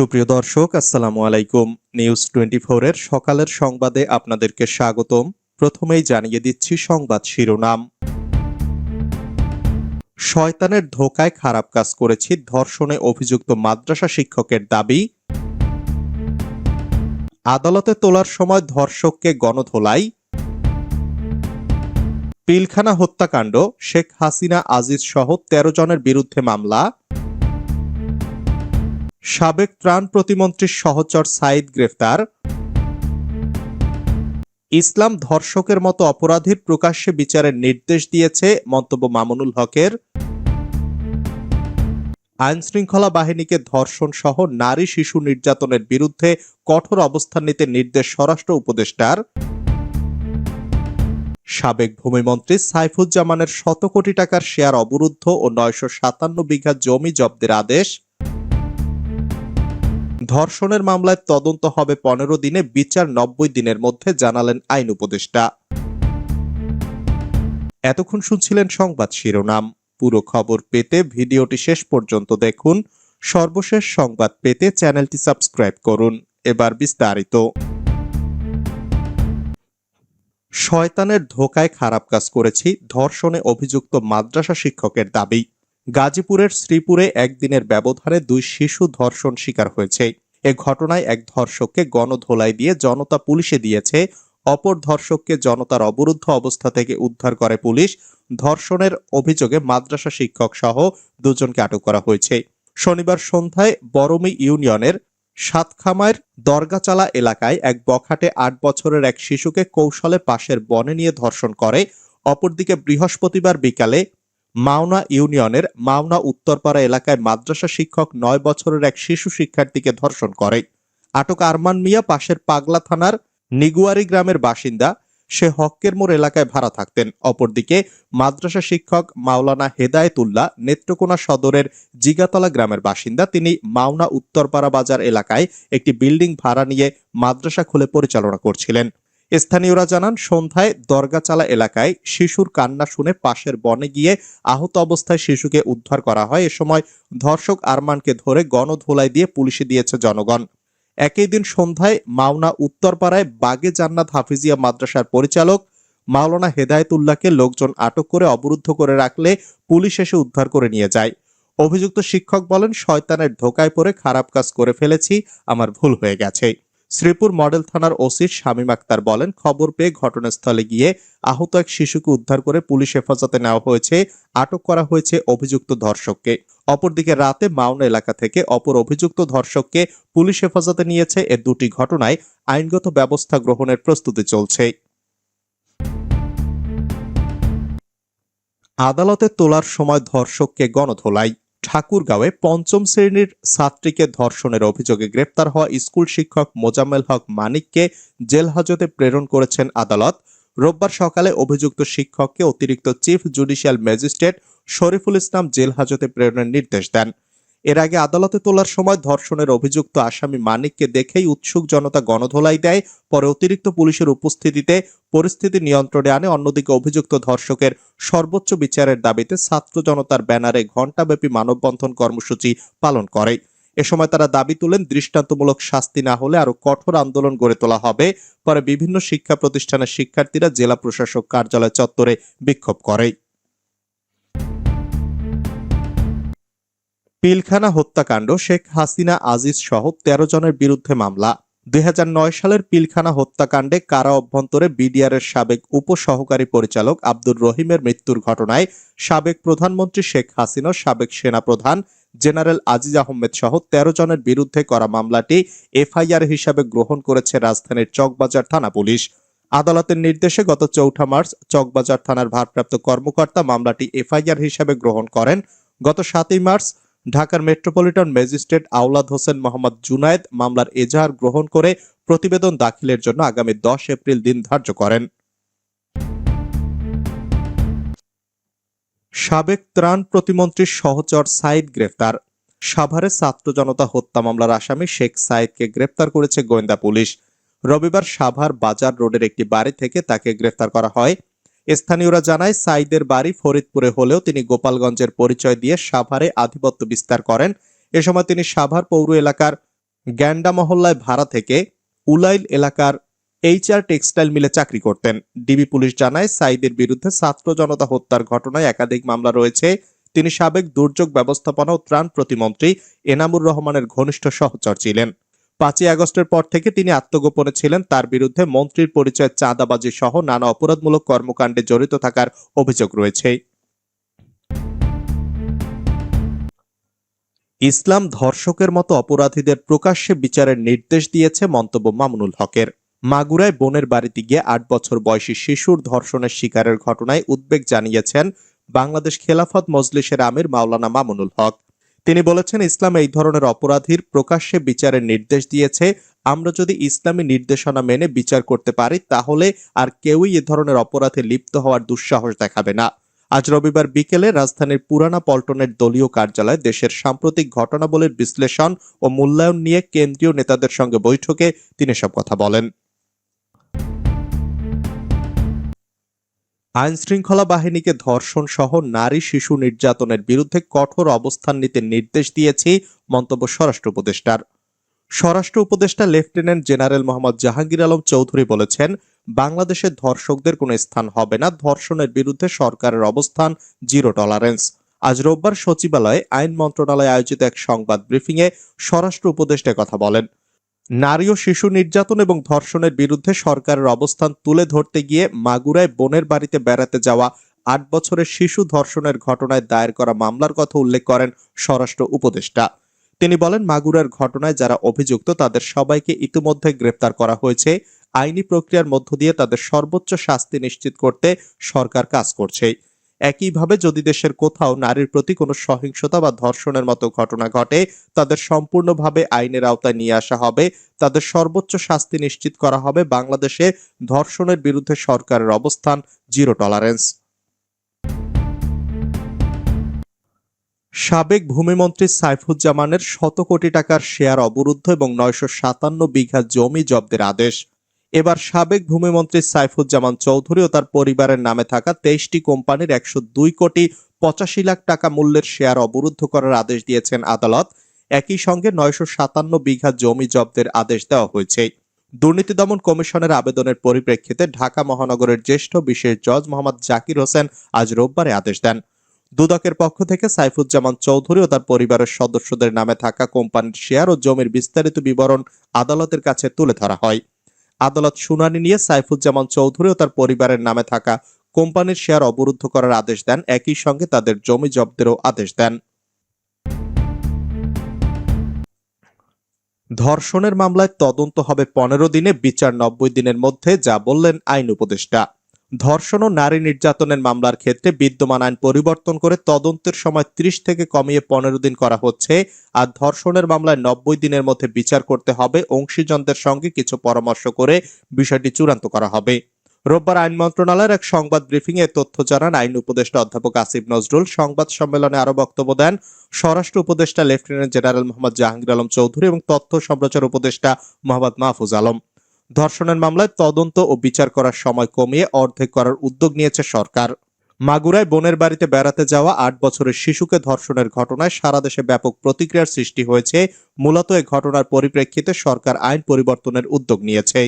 সুপ্রিয় দর্শক, আসসালামু আলাইকুম। নিউজ টোয়েন্টি এর সকালের সংবাদে আপনাদেরকে স্বাগতম। প্রথমেই জানিয়ে দিচ্ছি সংবাদ শিরোনাম। শয়তানের ধোকায় খারাপ কাজ করেছি, ধর্ষণে অভিযুক্ত মাদ্রাসা শিক্ষকের দাবি। আদালতে তোলার সময় ধর্ষককে গণধোলাই। পিলখানা হত্যাকাণ্ড, শেখ হাসিনা, আজিজ সহ তেরো জনের বিরুদ্ধে মামলা। সাবেক ত্রাণ প্রতিমন্ত্রীর সহচর সাইদ গ্রেফতার। ইসলাম ধর্ষকের মতো অপরাধীর প্রকাশ্যে বিচারের নির্দেশ দিয়েছে মন্তব্য মামুনুল হকের। আইন শৃঙ্খলা বাহিনীকে ধর্ষণ সহ নারী শিশু নির্যাতনের বিরুদ্ধে কঠোর অবস্থান নিতে নির্দেশ স্বরাষ্ট্র উপদেষ্টার। সাবেক ভূমিমন্ত্রী সাইফুজ্জামানের শত কোটি টাকার শেয়ার অবরুদ্ধ ও নয়শো সাতান্ন বিঘা জমি জব্দের আদেশ। ধর্ষণের মামলায় তদন্ত হবে পনেরো দিনে, বিচার নব্বই দিনের মধ্যে, জানালেন আইন উপদেষ্টা। এতক্ষণ শুনছিলেন সংবাদ শিরোনাম। পুরো খবর পেতে ভিডিওটি শেষ পর্যন্ত দেখুন। সর্বশেষ সংবাদ পেতে চ্যানেলটি সাবস্ক্রাইব করুন। এবার বিস্তারিত। শয়তানের ধোকায় খারাপ কাজ করেছি, ধর্ষণে অভিযুক্ত মাদ্রাসা শিক্ষকের দাবি। গাজীপুরের শ্রীপুরে একদিনের ব্যবধানে দুই শিশু ধর্ষণ শিকার হয়েছে। এ ঘটনায় এক ধর্ষককে গণধোলাই দিয়ে জনতা পুলিশে দিয়েছে। অপর ধর্ষককে জনতার অবরুদ্ধ অবস্থা থেকে উদ্ধার করে পুলিশ। ধর্ষণের অভিযোগে মাদ্রাসা শিক্ষক সহ দুজনকে আটক করা হয়েছে। শনিবার সন্ধ্যায় বরমি ইউনিয়নের সাতখামার দরগাচালা এলাকায় এক বখাটে আট বছরের এক শিশুকে কৌশলে পাশের বনে নিয়ে ধর্ষণ করে। অপরদিকে বৃহস্পতিবার বিকালে মাওনা ইউনিয়নের মাওনা উত্তরপাড়া এলাকায় মাদ্রাসা শিক্ষক নয় বছরের এক শিশু শিক্ষার্থীকে ধর্ষণ করে। আটক আরমান মিয়া পাশের পাগলা থানার নিগুয়ারি গ্রামের বাসিন্দা। সে হক্কের মোড় এলাকায় ভাড়া থাকতেন। অপরদিকে মাদ্রাসা শিক্ষক মাওলানা হেদায়েতুল্লাহ নেত্রকোনা সদরের জিগাতলা গ্রামের বাসিন্দা। তিনি মাওনা উত্তরপাড়া বাজার এলাকায় একটি বিল্ডিং ভাড়া নিয়ে মাদ্রাসা খুলে পরিচালনা করছিলেন। স্থানীয়রা জানান, সন্ধ্যায় দরগাচালা এলাকায় শিশুর কান্না শুনে পাশের বনে গিয়ে আহত অবস্থায় শিশুকে উদ্ধার করা হয়। এ সময় ধর্ষক আরমানকে ধরে গণধোলাই দিয়ে পুলিশে দিয়েছে জনগণ। একই দিন সন্ধ্যায় মাওনা উত্তরপাড়ায় বাগে জান্নাত হাফিজিয়া মাদ্রাসার পরিচালক মাওলানা হেদায়েতুল্লাহকে লোকজন আটক করে অবরুদ্ধ করে রাখলে পুলিশ এসে উদ্ধার করে নিয়ে যায়। অভিযুক্ত শিক্ষক বলেন, শয়তানের ধোকায় পড়ে খারাপ কাজ করে ফেলেছি, আমার ভুল হয়ে গেছে। শ্রীপুর মডেল থানার ওসি শামীম আক্তার বলেন, খবর পেয়ে ঘটনাস্থলে গিয়ে আহত এক শিশুকে উদ্ধার করে পুলিশ হেফাজতে নেওয়া হয়েছে, আটক করা হয়েছে অভিযুক্ত ধর্ষককে। অপরদিকে রাতে মাওনা এলাকা থেকে অপর অভিযুক্ত ধর্ষককে পুলিশ হেফাজতে নিয়েছে। এ দুটি ঘটনায় আইনগত ব্যবস্থা গ্রহণের প্রস্তুতি চলছে। আদালতে তোলার সময় ধর্ষককে গণধোলাই। ঠাকুরগাঁওয়ে পঞ্চম শ্রেণির ছাত্রীকে ধর্ষণের অভিযোগে গ্রেপ্তার হওয়া স্কুল শিক্ষক মোজাম্মেল হক মানিককে জেল হাজতে প্রেরণ করেছেন আদালত। রোববার সকালে অভিযুক্ত শিক্ষককে অতিরিক্ত chief judicial magistrate Shariful Islam jail হাজতে প্রেরণের নির্দেশ দেন। এর আগে আদালতে তোলার সময় ধর্ষণের অভিযুক্ত আসামি মানিককে দেখেই উৎসুক জনতা গণধোলাই দেয়, পরে অতিরিক্ত পুলিশের উপস্থিতিতে পরিস্থিতি নিয়ন্ত্রণে আনে, অন্যদিকে অভিযুক্ত ধর্ষকের সর্বোচ্চ বিচারের দাবিতে ছাত্র জনতার ব্যানারে ঘণ্টাব্যাপী মানববন্ধন কর্মসূচি পালন করে। এ সময় তারা দাবি তুলেন, দৃষ্টান্তমূলক শাস্তি না হলে আরও কঠোর আন্দোলন গড়ে তোলা হবে। পরে বিভিন্ন শিক্ষা প্রতিষ্ঠানের শিক্ষার্থীরা জেলা প্রশাসক কার্যালয় চত্বরে বিক্ষোভ করে। পিলখানা হত্যাকাণ্ড শেখ হাসিনা আজিজ সহ তেরো জনের বিরুদ্ধে মামলা। দুই হাজার নয় সালের পিলখানা হত্যাকাণ্ডে কারা অভ্যন্তরে বিডিআরের সাবেক উপসহকারী পরিচালক আব্দুর রহিমের মৃত্যুর ঘটনায় সাবেক প্রধানমন্ত্রী শেখ হাসিনা, সাবেক সেনাপ্রধান জেনারেল আজিজ আহমেদ সহ তেরো জনের বিরুদ্ধে করা মামলাটি এফআইআর হিসাবে গ্রহণ করেছে রাজধানীর চকবাজার থানা পুলিশ। আদালতের নির্দেশে গত চৌঠা মার্চ চকবাজার থানার ভারপ্রাপ্ত কর্মকর্তা মামলাটি এফআইআর হিসাবে গ্রহণ করেন। গত সাতই মার্চ ঢাকার মেট্রোপলিটন ম্যাজিস্ট্রেট আওলাদ হোসেন মোহাম্মদ জুনায়েদ মামলার এজাহার গ্রহণ করে প্রতিবেদন দাখিলের জন্য আগামী দশ এপ্রিল দিন ধার্য করেন। সাবেক ত্রাণ প্রতিমন্ত্রীর সহচর সাইদ গ্রেফতার। সাভারে ছাত্র জনতা হত্যা মামলার আসামি শেখ সাইদকে গ্রেফতার করেছে গোয়েন্দা পুলিশ। রবিবার সাভার বাজার রোডের একটি বাড়ি থেকে তাকে গ্রেফতার করা হয়। স্থানীয়রা জানায় সাইদের বাড়ি ফরিদপুরে হলেও তিনি গোপালগঞ্জের পরিচয় দিয়ে সাভারে আধিপত্য বিস্তার করেন। এ সময় তিনি সাভার পৌর এলাকার গ্যান্ডা মহল্লায় ভাড়া থেকে উলাইল এলাকার এইচআর টেক্সটাইল মিলে চাকরি করতেন। ডিবি পুলিশ জানায় সাইদের বিরুদ্ধে ছাত্র জনতা হত্যার ঘটনায় একাধিক মামলা রয়েছে। তিনি সাবেক দুর্যোগ ব্যবস্থাপনা ও ত্রাণ প্রতিমন্ত্রী এনামুর রহমানের ঘনিষ্ঠ সহচর ছিলেন। পাঁচই আগস্টের পর থেকে তিনি আত্মগোপনে ছিলেন। তার বিরুদ্ধে মন্ত্রীর পরিচয় চাঁদাবাজি সহ নানা অপরাধমূলক কর্মকাণ্ডে জড়িত থাকার অভিযোগ রয়েছে। ইসলাম ধর্ষকের মতো অপরাধীদের প্রকাশ্যে বিচারের নির্দেশ দিয়েছে মন্তব্য মামুনুল হকের। মাগুরায় বোনের বাড়িতে গিয়ে আট বছর বয়সী শিশুর ধর্ষণের শিকারের ঘটনায় উদ্বেগ জানিয়েছেন বাংলাদেশ খেলাফত মজলিসের আমির মাওলানা মামুনুল হক। তিনি বলেছেন, ইসলাম এই ধরনের অপরাধীর প্রকাশ্যে বিচারের নির্দেশ দিয়েছে। আমরা যদি ইসলামী নির্দেশনা মেনে বিচার করতে পারি, তাহলে আর কেউই এ ধরনের অপরাধে লিপ্ত হওয়ার দুঃসাহস দেখাবে না। আজ রবিবার বিকেলে রাজধানীর পুরানা পল্টনের দলীয় কার্যালয়ে দেশের সাম্প্রতিক ঘটনাবলীর বিশ্লেষণ ও মূল্যায়ন নিয়ে কেন্দ্রীয় নেতাদের সঙ্গে বৈঠকে তিনি সব কথা বলেন। আইন শৃঙ্খলা বাহিনীকে ধর্ষণ সহ নারী শিশু নির্যাতনের বিরুদ্ধে কঠোর অবস্থান নিতে নির্দেশ দিয়েছে মন্তব্য স্বরাষ্ট্র উপদেষ্টার। স্বরাষ্ট্র উপদেষ্টা লেফটেন্যান্ট জেনারেল মোহাম্মদ জাহাঙ্গীর আলম চৌধুরী বলেছেন, বাংলাদেশে ধর্ষকদের কোনো স্থান হবে না, ধর্ষণের বিরুদ্ধে সরকারের অবস্থান জিরো টলারেন্স। আজ রোববার সচিবালয়ে আইন মন্ত্রণালয়ে আয়োজিত এক সংবাদ ব্রিফিংয়ে স্বরাষ্ট্র উপদেষ্টা কথা বলেন। নারী ও শিশু নির্যাতন এবং ধর্ষণের বিরুদ্ধে সরকারের অবস্থান তুলে ধরতে গিয়ে মাগুরায় বোনের বাড়িতে বেড়াতে যাওয়া আট বছরের শিশু ধর্ষণের ঘটনায় দায়ের করা মামলার কথা উল্লেখ করেন স্বরাষ্ট্র উপদেষ্টা। তিনি বলেন, মাগুরার ঘটনায় যারা অভিযুক্ত, তাদের সবাইকে ইতিমধ্যে গ্রেপ্তার করা হয়েছে। আইনি প্রক্রিয়ার মধ্য দিয়ে তাদের সর্বোচ্চ শাস্তি নিশ্চিত করতে সরকার কাজ করছে। একইভাবে যদি দেশের কোথাও নারীর প্রতি কোনো সহিংসতা বা ধর্ষণের মতো ঘটনা ঘটে, তাদের সম্পূর্ণভাবে আইনের আওতায় নিয়ে আসা হবে। তাদের সর্বোচ্চ শাস্তি নিশ্চিত করা হবে বাংলাদেশে ধর্ষণের বিরুদ্ধে সরকারের অবস্থান, জিরো টলারেন্স। সাবেক ভূমিমন্ত্রী সাইফুজ্জামানের শত কোটি টাকার শেয়ার অবরুদ্ধ এবং নয়শো সাতান্ন বিঘা জমি জব্দের আদেশ। এবার সাবেক ভূমিমন্ত্রী সাইফুজ্জামান চৌধুরী ও তার পরিবারের নামে থাকা তেইশটি কোম্পানির একশো দুই কোটি পঁচাশি লাখ টাকা মূল্যের শেয়ার অবরুদ্ধ করার আদেশ দিয়েছেন আদালত। একই সঙ্গে নয়শো সাতান্ন বিঘা জমি জব্দের আদেশ দেওয়া হয়েছে। দুর্নীতি দমন কমিশনের আবেদনের পরিপ্রেক্ষিতে ঢাকা মহানগরের জ্যেষ্ঠ বিশেষ জজ মোহাম্মদ জাকির হোসেন আজ রোববারে আদেশ দেন। দুদকের পক্ষ থেকে সাইফুজ্জামান চৌধুরী ও তার পরিবারের সদস্যদের নামে থাকা কোম্পানির শেয়ার ও জমির বিস্তারিত বিবরণ আদালতের কাছে তুলে ধরা হয়। আদালত শুনানি নিয়ে সাইফুজ্জামান চৌধুরী ও তার পরিবারের নামে থাকা কোম্পানির শেয়ার অবরুদ্ধ করার আদেশ দেন। একই সঙ্গে তাদের জমি জব্দেরও আদেশ দেন। ধর্ষণের মামলায় তদন্ত হবে পনেরো দিনে, বিচার নব্বই দিনের মধ্যে, যা বললেন আইন উপদেষ্টা। ধর্ষণ ও নারী নির্যাতনের মামলার ক্ষেত্রে বিদ্যমান আইন পরিবর্তন করে তদন্তের সময় ত্রিশ থেকে কমিয়ে পনেরো দিন করা হচ্ছে। আর ধর্ষণের মামলায় নব্বই দিনের মধ্যে বিচার করতে হবে। অংশীজনদের সঙ্গে কিছু পরামর্শ করে বিষয়টি চূড়ান্ত করা হবে। রোববার আইন মন্ত্রণালয়ের এক সংবাদ ব্রিফিং এ তথ্য জানান আইন উপদেষ্টা অধ্যাপক আসিফ নজরুল। সংবাদ সম্মেলনে আরও বক্তব্য দেন স্বরাষ্ট্র উপদেষ্টা লেফটেন্যান্ট জেনারেল মোহাম্মদ জাহাঙ্গীর আলম চৌধুরী এবং তথ্য সম্প্রচার উপদেষ্টা মোহাম্মদ মাহফুজ আলম। ধর্ষণের মামলায় তদন্ত ও বিচার করার সময় কমিয়ে অর্ধেক করার উদ্যোগ নিয়েছে সরকার। মাগুরায় বোনের বাড়িতে বেড়াতে যাওয়া আট বছরের শিশুকে ধর্ষণের ঘটনায় সারা দেশে ব্যাপক প্রতিক্রিয়ার সৃষ্টি হয়েছে। মূলত এ ঘটনার পরিপ্রেক্ষিতে সরকার আইন পরিবর্তনের উদ্যোগ নিয়েছে।